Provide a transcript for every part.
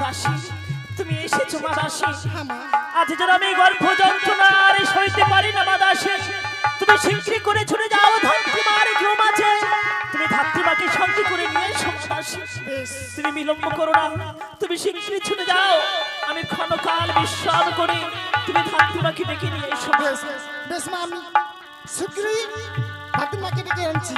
দাসী তুমি এসেছ মা দাসী। আজ যেন আমি গর্ভ যন্ত্রণা আর সইতে পারি না মা দাসী। তুমি শিগগিরি করে ছুটে যাও ধাত্রীমার ঘুম আছে। তুমি ধাত্রীমাকে সঙ্গে করে নিয়ে তুমি বিলম্ব করো না, তুমি শিগগিরি ছুটে যাও। আমি ক্ষণকাল বিশ্রাম করি, তুমি ধাত্রীমাকে ডেকে নিয়ে এসো বেশ মা, আমি শীঘ্রই ফাতিমাকে ডেকে আনছি।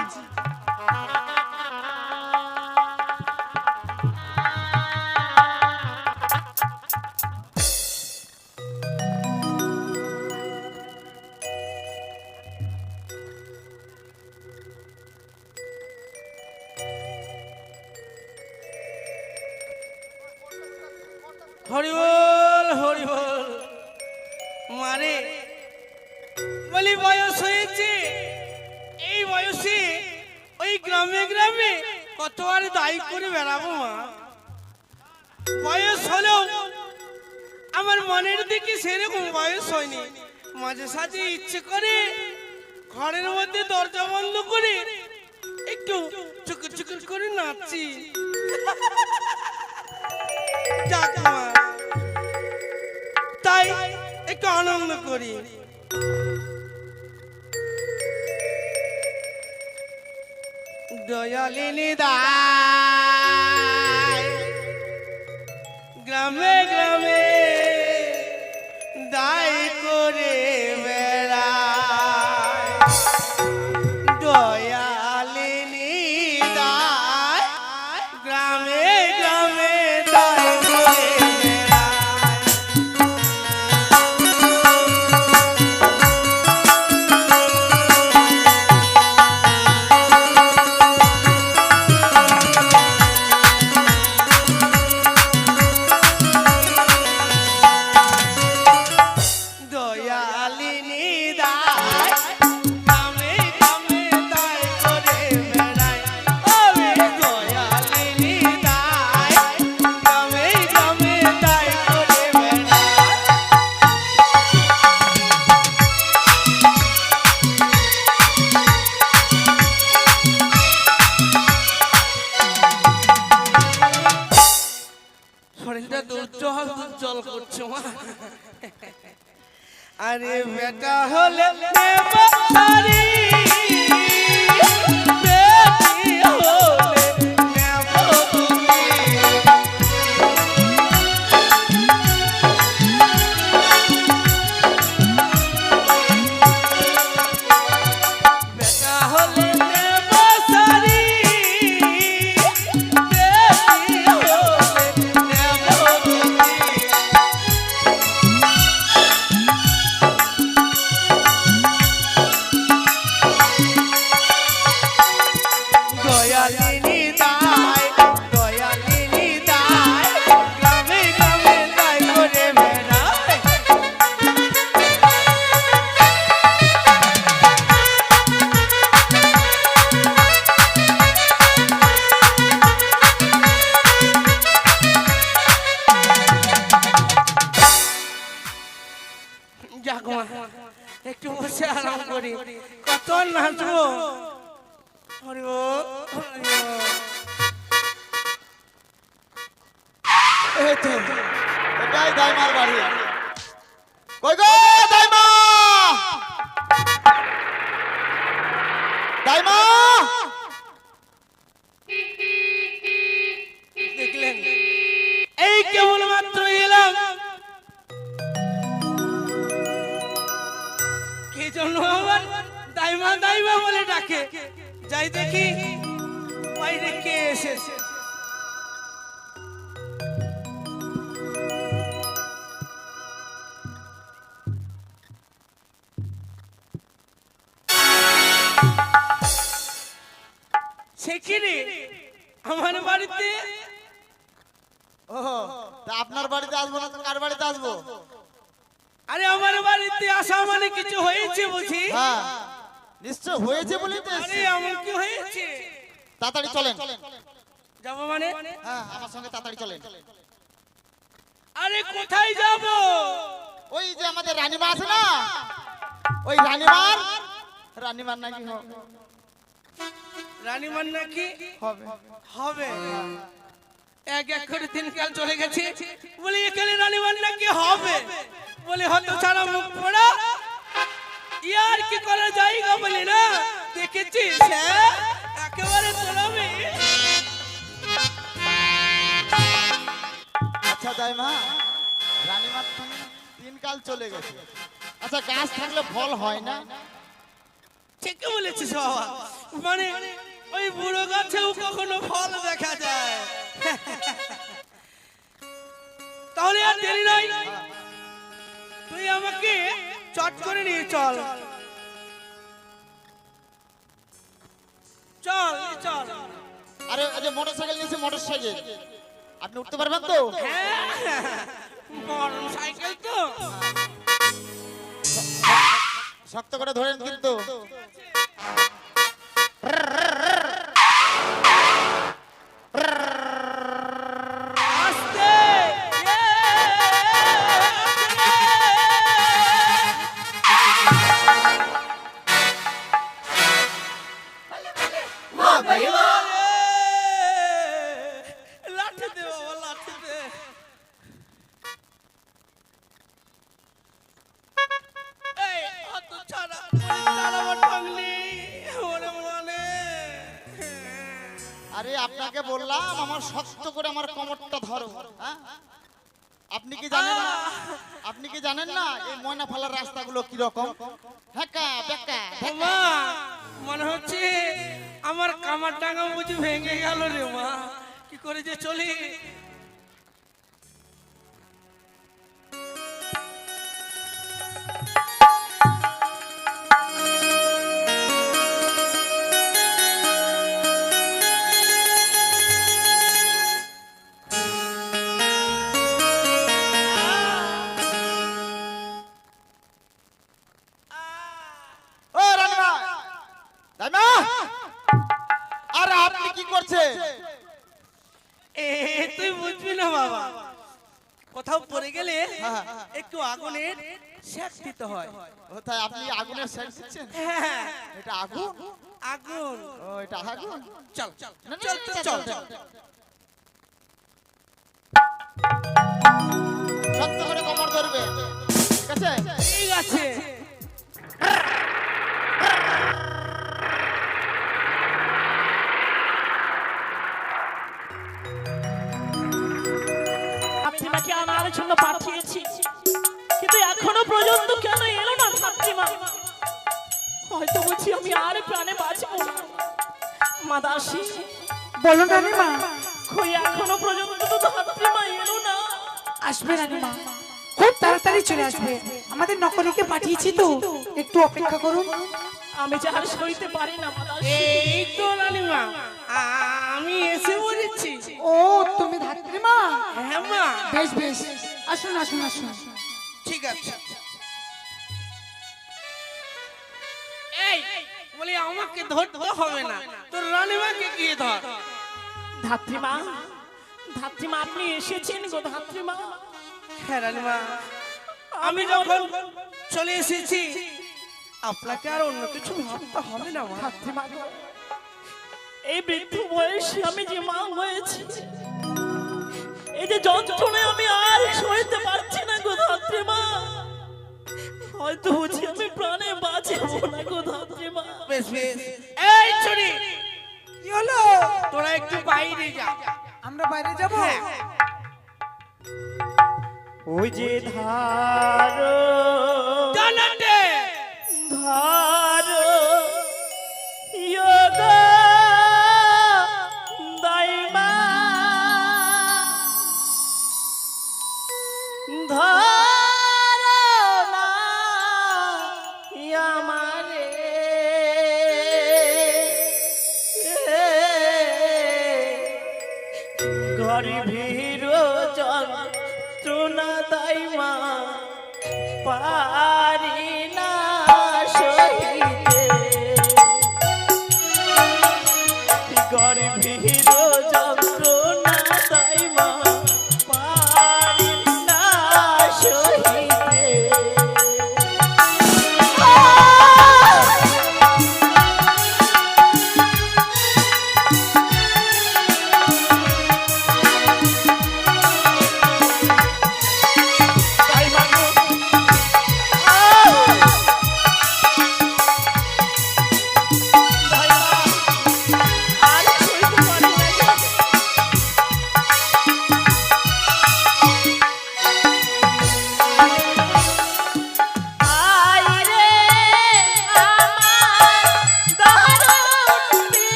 হয়নি। মাঝে সাঝে ইচ্ছে করে ঘরের মধ্যে দরজা বন্ধ করে একটু চুকুর চুকুর করে নাচছি। তাই একটু আনন্দ করি। দয়ালিনী দায় গ্রামে গ্রামে আরে বেটা হলে কে জন্য আমার দাইমা দাইমা বলে ডাকে। যাই দেখি, বাইরে কে এসেছে? সে কি রে? আমার বাড়িতে ও তা আপনার বাড়িতে আসব না তো কার বাড়িতে আসব আরে আমার বাড়িতে আসা মানে বুঝি? হ্যাঁ। নিশ্চয় হয়েছে বলেই তো আরে এসেছি। এমন কি হয়েছে? তাড়াতাড়ি চলেন। যাব মানে? হ্যাঁ আমার সঙ্গে তাড়াতাড়ি চলেন। আরে কোথায় যাব? ওই যে আমাদের রানীমা আছে না? ওই রানীমার? রানীমার নাকি হ- রানীমার নাকি? হবে। হবে। এক এক করে তিন কাল চলে গেছে। বলি এখানে রানীমার নাকি হবে? বলে হয়তো ছাড়া মুখ পড়া। ইয়ার কি করা যায় গো বলি না? দেখেছিস হ্যাঁ? একেবারে তোলাবি আচ্ছা তাই মা রানীমার তো তিন কাল চলে গেছে। আচ্ছা গাছ থাকলে ফল হয় না? ঠিকই বলেছিস বাবা। মানে ওই বুড়ো গাছেও কখনো ফল দেখা যায়। তাহলে আর দেরি নাই। করে নিয়ে চল। চল চল। আরে আজ মোটর সাইকেল নিয়েছে মোটর সাইকেল আপনি উঠতে পারবেন তো? হ্যাঁ বড় সাইকেল তো। শক্ত করে ধরেন কিন্তু। আরে আপনাকে বললাম, আমার শক্ত করে আমার কোমরটা ধরো হ্যাঁ? আপনি কি জানেন আপনি কি জানেন না এই ময়না ফেলার রাস্তাগুলো কি রকম হ্যাঁ মনে হচ্ছে আমার কামার টাঙ্গা বুঝি ভেঙে গেল রে মা। কি করে যে চলি? একটু আগুনের শেক দিতে হয়। তাই আপনি আগুনের সেন্স দিচ্ছেন? হ্যাঁ, এটা আগুন আগুন। ও এটা আগুন চল চল চল চল চল। শক্ত করে কোমর ধরবে। ঠিক আছে? ঠিক আছে। ধাত্রীমাকে আনার জন্য পাঠিয়েছি। মা। দাসী কই এখনও পর্যন্ত তো ধাত্রীমা এলো না। আসবে রানীমা খুব তাড়াতাড়ি চলে আসবে। আমাদের নকরিকে পাঠিয়েছি তো। একটু অপেক্ষা করুন। আমি যে সইতে পারি না মা দাসী এই তো আমি এসে বলেছি। ও তুমি ধাত্রী মা? হ্যাঁ মা। বেশ বেশ। আসুন আসুন আসুন। ঠিক আছে। বলি আমাকে ধরতে হবে না। তোর রানীমাকে গিয়ে ধর। ধাত্রীমা ধাত্রীমা আপনি এসেছেন গো ধাত্রীমা হ্যাঁ রানীমা আমি যখন চলে এসেছি আপনাকে আর অন্য কিছু ভাবতে হবে না ধাত্রীমা এই বৃদ্ধ বয়সে আমি যে মা হয়েছি এই যে যন্ত্রণায় আমি আর সইতে পারছি না গো ধাত্রীমা হয়তো বুঝি আমি প্রাণে বাঁচবো না গো ধাত্রীমা বেশ বেশ। এই ছড়ি কি হলো? তোরা একটু বাইরে যা। আমরা বাইরে যাব? হ্যাঁ। ওই যে ধারো। জানাতে! ধারো। দাইমা। ধারো।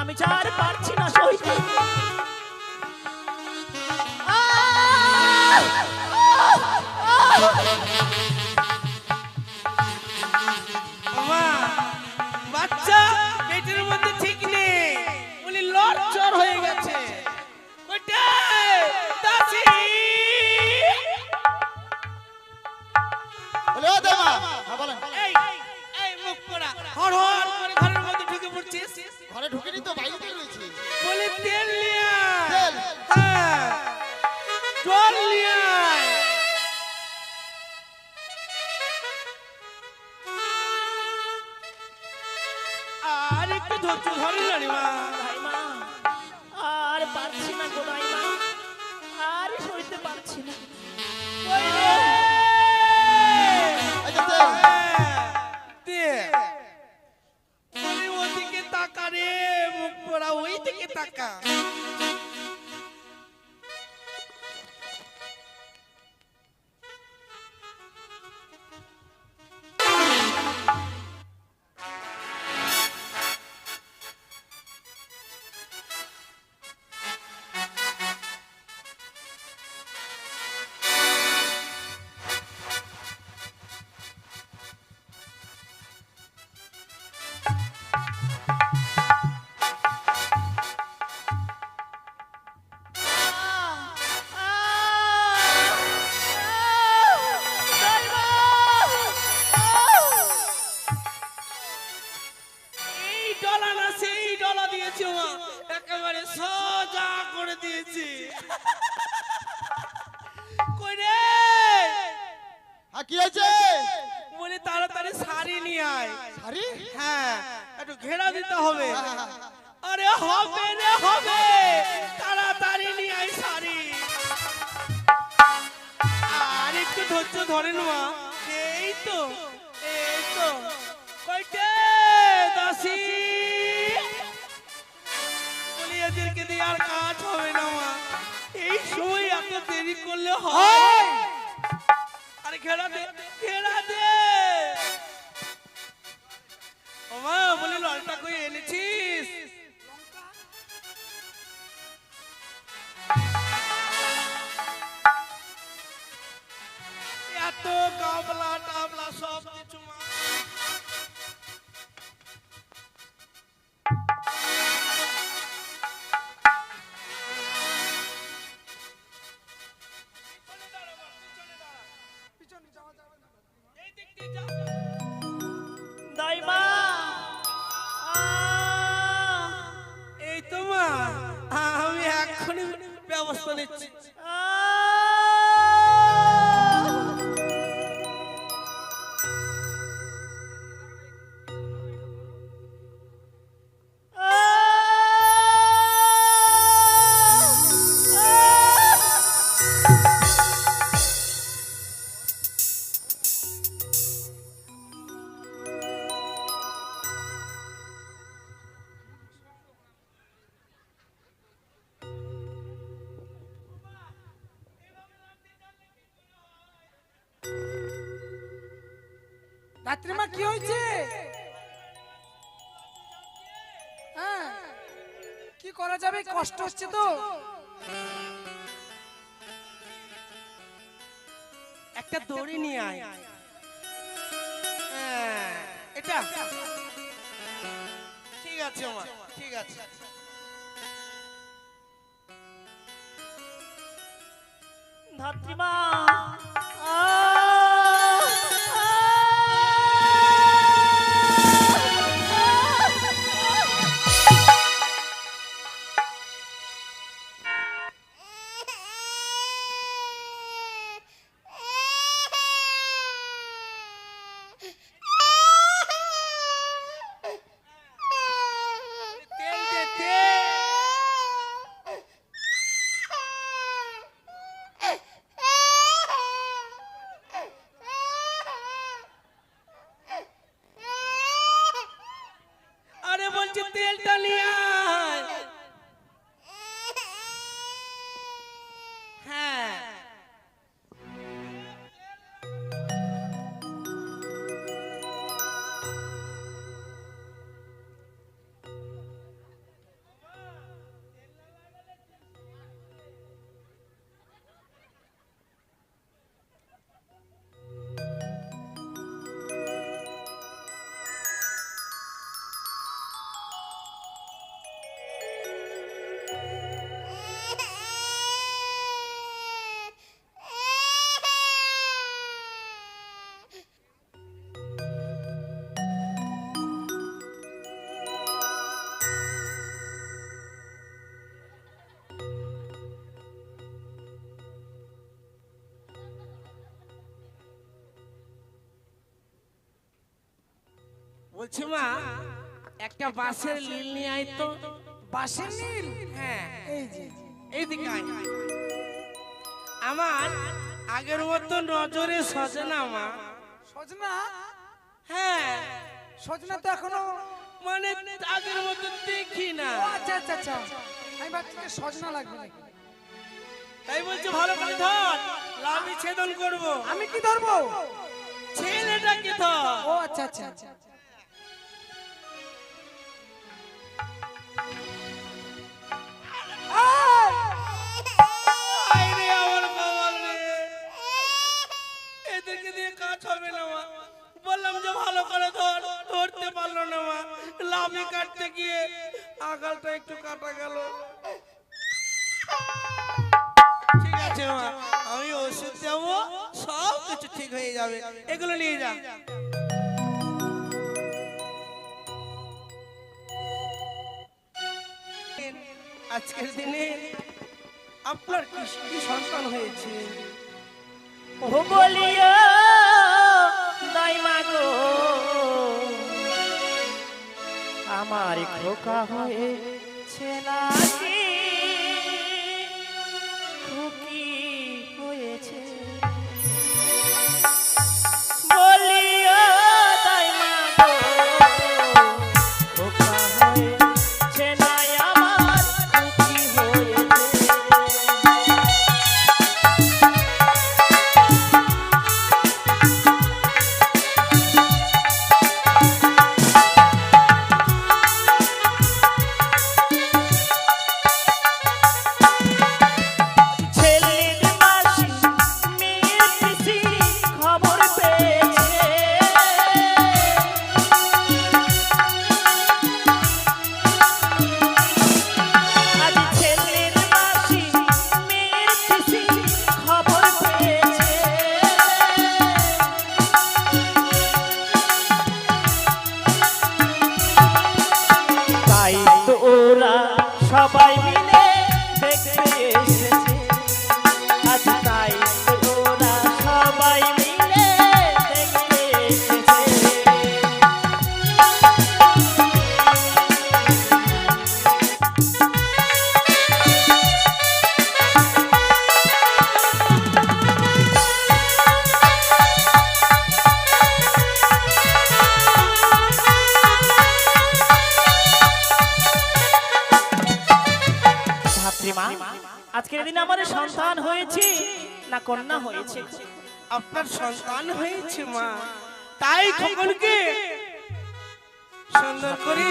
আমি যার পারছি না সইতে মা বাচ্চা পেটের মধ্যে ঠিক নেই। উনি লড়চড় হয়ে গেছে। বলে হ্যাঁ বলেন। এই এই মুখ পোড়া। হর হর করে ঘরের মধ্যে ঢুকে আর মা। পারছি না গো আর সইতে পারছি না। বলে ওদিকে তাকা রে মুখ পোড়া ওই দিকে তাকা। এত দেরি করলে হয়। আরে ঘেরা দে ঘেরা দে। ওমা বলি ললটা কই এনেছিস? এত গাবলা টামলা সব ব্যবস্থা নিচ্ছি। কি করা যাবে? কষ্ট হচ্ছে তো। একটা দড়ি নিয়ে আয়। হ্যাঁ, এটা। ঠিক আছে মা ঠিক আছে। ধাত্রীমা। বলছি মা একটা বাসের লীল নিয়ে আয় তো। বাসের নীল? হ্যাঁ এই যে এইদিকে আয়। আমার আগের মতো নজরে সজে না মা। সজনা? হ্যাঁ। সজনা তো এখনও মানে আগের মতো দেখি না। ও আচ্ছা আচ্ছা আচ্ছা। আমি ভাবছি যে সজনা লাগবে নাকি? তাই বলছি ভালো করে ধর লাভি ছেদন করব। আমি কি ধরবো? ছেলেটাকে ধর। ও আচ্ছা আচ্ছা আচ্ছা। হবে না, মা। বললাম যে ভালো করে ধর, ধরতে পারল না, মা। কাটতে গিয়ে আগালটা একটু কাটা গেল। আমি ওষুধ দেবো, সব কিছু ঠিক হয়ে যাবে। এগুলো নিয়ে যা। আজকের দিনে আপনার কি সন্তান হয়েছে? বলিয়া দাইমা মাগো। আমার খোকা হয়েছে নাকি হয়েছে আপনার সন্তান হয়েছে মা। তাই খোকনকে সুন্দর করে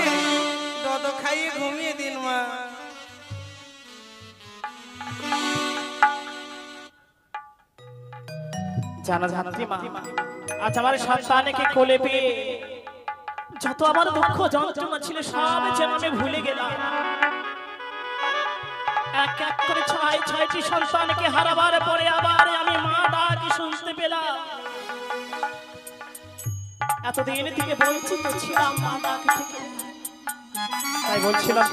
দদ খাইয়ে ঘুমিয়ে দিন মা। জানা ধাত্রীমা আজ আমার সন্তানকে কোলে পেয়ে যত আমার দুঃখ যন্ত্রণা ছিল সব যেন আমি ভুলে গেলাম। এক এক করে ছয় ছয়টি সন্তানকে হারাবার পরে আবার আমি মা ডাকি শুনতে পেলাম। এতদিন থেকে বঞ্চিত ছিলাম মা ডাক থেকে। তাই বলছিলাম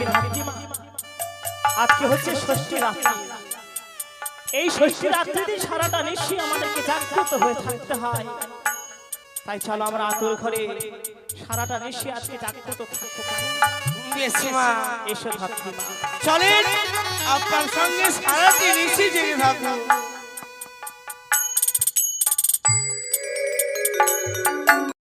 আজকে হচ্ছে ষষ্ঠী রাত্রি। এই ষষ্ঠী রাত্রি দিন সারাটা নিশ্চয়ই আমাদেরকে জাগ্রত হয়ে থাকতে হয়। তাই চলো আমরা আতুর ঘরে সারাটা নিশ্চয়ই আজকে জাগ্রত থাকতে পারি। এসো ধাত্রীমা চলেন আপনার সঙ্গে সারাটি ঋষি জেগে থাকুন